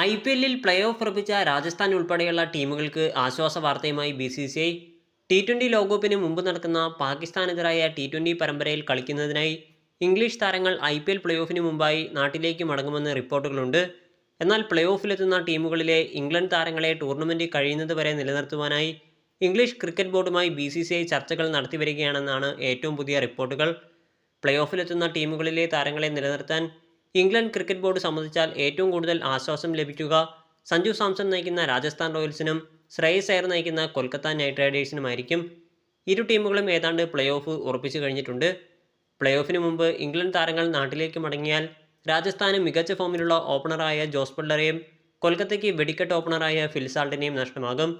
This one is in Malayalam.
ഐ പി എല്ലിൽ പ്ലേ ഓഫ് ഉറപ്പിച്ച രാജസ്ഥാൻ ഉൾപ്പെടെയുള്ള ടീമുകൾക്ക് ആശ്വാസ വാർത്തയുമായി B C C I. T twenty ലോകകപ്പിന് മുമ്പ് നടക്കുന്ന പാകിസ്ഥാനെതിരായ ടി ട്വന്റി പരമ്പരയിൽ കളിക്കുന്നതിനായി ഇംഗ്ലീഷ് താരങ്ങൾ ഐ പി എൽ പ്ലേ ഓഫിന് മുമ്പായി നാട്ടിലേക്ക് മടങ്ങുമെന്ന് റിപ്പോർട്ടുകളുണ്ട്. എന്നാൽ പ്ലേ ഓഫിലെത്തുന്ന ടീമുകളിലെ ഇംഗ്ലണ്ട് താരങ്ങളെ ടൂർണമെന്റ് കഴിയുന്നത് വരെ നിലനിർത്തുവാനായി ഇംഗ്ലീഷ് ക്രിക്കറ്റ് ബോർഡുമായി ബി സി സി ഐ ചർച്ചകൾ നടത്തിവരികയാണെന്നാണ് ഏറ്റവും പുതിയ റിപ്പോർട്ടുകൾ. പ്ലേ ഓഫിലെത്തുന്ന ടീമുകളിലെ താരങ്ങളെ നിലനിർത്താൻ ഇംഗ്ലണ്ട് ക്രിക്കറ്റ് ബോർഡ് സംബന്ധിച്ചാൽ ഏറ്റവും കൂടുതൽ ആശ്വാസം ലഭിക്കുക. സഞ്ജു സാംസൺ നയിക്കുന്ന രാജസ്ഥാൻ റോയൽസിനും ശ്രേയസ് അയർ നയിക്കുന്ന കൊൽക്കത്ത നൈറ്റ് റൈഡേഴ്സിനുമായിരിക്കും ഇരു ടീമുകളും ഏതാണ്ട് പ്ലേ ഓഫ് ഉറപ്പിച്ചു കഴിഞ്ഞിട്ടുണ്ട്. പ്ലേ ഓഫിന് മുമ്പ് ഇംഗ്ലണ്ട് താരങ്ങൾ നാട്ടിലേക്ക് മടങ്ങിയാൽ രാജസ്ഥാന് മികച്ച ഫോമിലുള്ള ഓപ്പണറായ ജോസ് ബട്ട്ലറെയും കൊൽക്കത്തയ്ക്ക് വെടിക്കെട്ട് ഓപ്പണറായ ഫിൽസാൾട്ടിനെയും നഷ്ടമാകും.